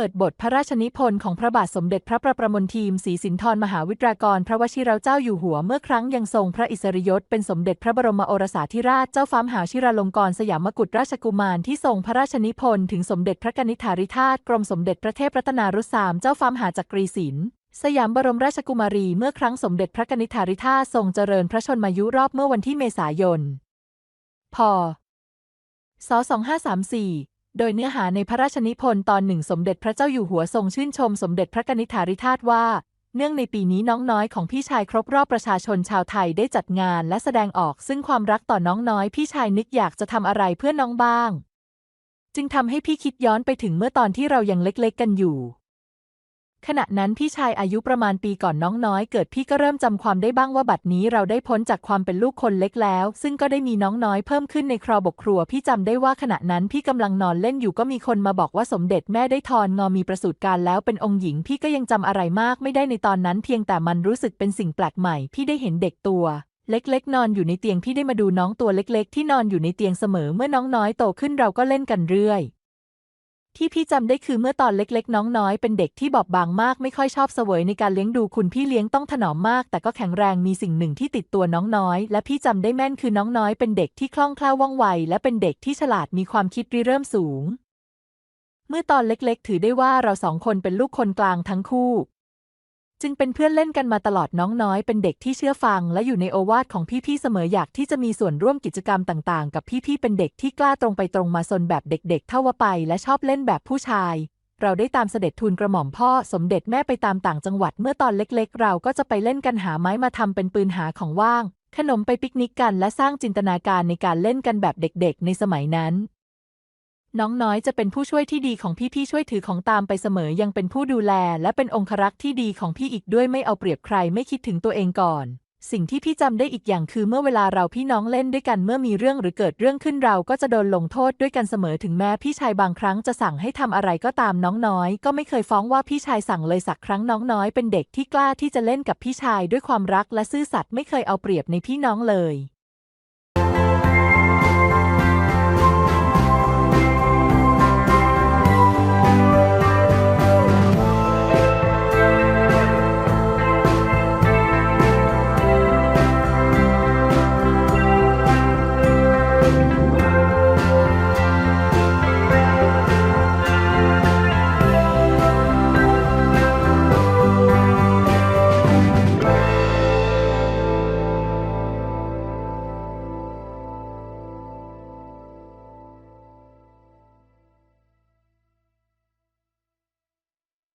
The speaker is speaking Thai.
เปิดบทพระราชนิพนธ์ของพระบาทสมเด็จพระประประมลทีมศรีสินธรมหาวิทยากร พระวชิรเจ้าอยู่หัวเมื่อครั้งยังทรงพระอิสริยศเป็นสมเด็จพระบรมโอรสาธิราชเจ้าฟ้ามหาชิราลงกรณ์สยามกุฎราชกุมารที่ทรงพระราชนิพนธ์ถึงสมเด็จพระกนิษฐาธิราชกรมสมเด็จพระเทพรัตนารุสามเจ้าฟ้ามหาจักรีศิลป์สยามบรมราชกุมารีเมื่อครั้งสมเด็จพระกนิษฐาธิราทรงเจริญพระชนมายุรอบเมื่อวันที่เมษายน พศ 2534 โดยเนื้อหาในพระราชนิพนธ์ตอนหนึ่งสมเด็จพระเจ้าอยู่หัวทรงชื่นชมสมเด็จพระกนิษฐาธิราชว่า เนื่องในปีนี้น้องน้อยของพี่ชายครบรอบประชาชนชาวไทยได้จัดงานและแสดงออกซึ่งความรักต่อน้องน้อยพี่ชายนึกอยากจะทำอะไรเพื่อน้องบ้าง จึงทำให้พี่คิดย้อนไปถึงเมื่อตอนที่เรายังเล็กๆกันอยู่ ขณะนั้นพี่ชายอายุประมาณปีก่อนน้องน้อยเกิดพี่ก็เริ่มจำความได้บ้างว่าบัดนี้เราได้พ้นจากความเป็นลูกคนเล็กแล้ว ซึ่งก็ได้มีน้องน้อยเพิ่มขึ้นในครอบครัว พี่จำได้ว่าขณะนั้นพี่กำลังนอนเล่นอยู่ก็มีคนมาบอกว่าสมเด็จแม่ได้ทอนงอมีประสูติการแล้วเป็นองค์หญิง พี่ก็ยังจำอะไรมากไม่ได้ในตอนนั้นเพียงแต่มันรู้สึกเป็นสิ่งแปลกใหม่ พี่ได้เห็นเด็กตัวเล็กๆ นอนอยู่ในเตียงพี่ได้มาดูน้องตัวเล็ก ๆ ที่นอนอยู่ในเตียงเสมอเมื่อน้องน้อยโตขึ้นเราก็เล่นกันเรื่อย ที่พี่จำได้คือเมื่อตอนเล็กๆ น้องน้อยเป็นเด็กที่บอบบางมากไม่ค่อยชอบเสวยในการเลี้ยงดูคุณพี่เลี้ยงต้องถนอมมาก แต่ก็แข็งแรงมีสิ่งหนึ่งที่ติดตัวน้องน้อย และพี่จำได้แม่นคือน้องน้อยเป็นเด็กที่คล่องแคล่วว่องไว และเป็นเด็กที่ฉลาดมีความคิดริเริ่มสูง เมื่อตอนเล็กๆ ถือได้ว่าเราสองคนเป็นลูกคนกลางทั้งคู่ จึงเป็นเพื่อนเล่นกันมาตลอดน้องน้อยเป็นเด็กที่เชื่อฟัง และอยู่ในโอวาทของพี่ๆเสมออยากที่จะมีส่วนร่วมกิจกรรมต่างๆ กับพี่ๆเป็นเด็กที่กล้าตรงไปตรงมาซนแบบเด็กๆ เท่าว่าไป และชอบเล่นแบบผู้ชาย เราได้ตามเสด็จทูลกระหม่อมพ่อสมเด็จแม่ไปตามต่างจังหวัดเมื่อตอนเล็กๆ เราก็จะไปเล่นกันหาไม้มาทำเป็นปืนหาของว่าง ขนมไปปิกนิกกันและสร้างจินตนาการในการเล่นกันแบบเด็กๆ ในสมัยนั้น น้องน้อยจะเป็นผู้ช่วยที่ดีของพี่ๆช่วยถือของตามไปเสมอยังเป็นผู้ดูแล และเป็นองครักษ์ที่ดีของพี่อีกด้วยไม่เอาเปรียบใครไม่คิดถึงตัวเองก่อน สิ่งที่พี่จำได้อีกอย่างคือเมื่อเวลาเราพี่น้องเล่นด้วยกันเมื่อมีเรื่องหรือเกิดเรื่องขึ้นเราก็จะโดนลงโทษด้วยกันเสมอถึงแม้พี่ชายบางครั้งจะสั่งให้ทำอะไรก็ตามน้องน้อย ก็ไม่เคยฟ้องว่าพี่ชายสั่งเลยสักครั้งน้องน้อย เป็นเด็กที่กล้าที่จะเล่นกับพี่ชายด้วยความรักและซื่อสัตย์ไม่เคยเอาเปรียบในพี่น้องเลย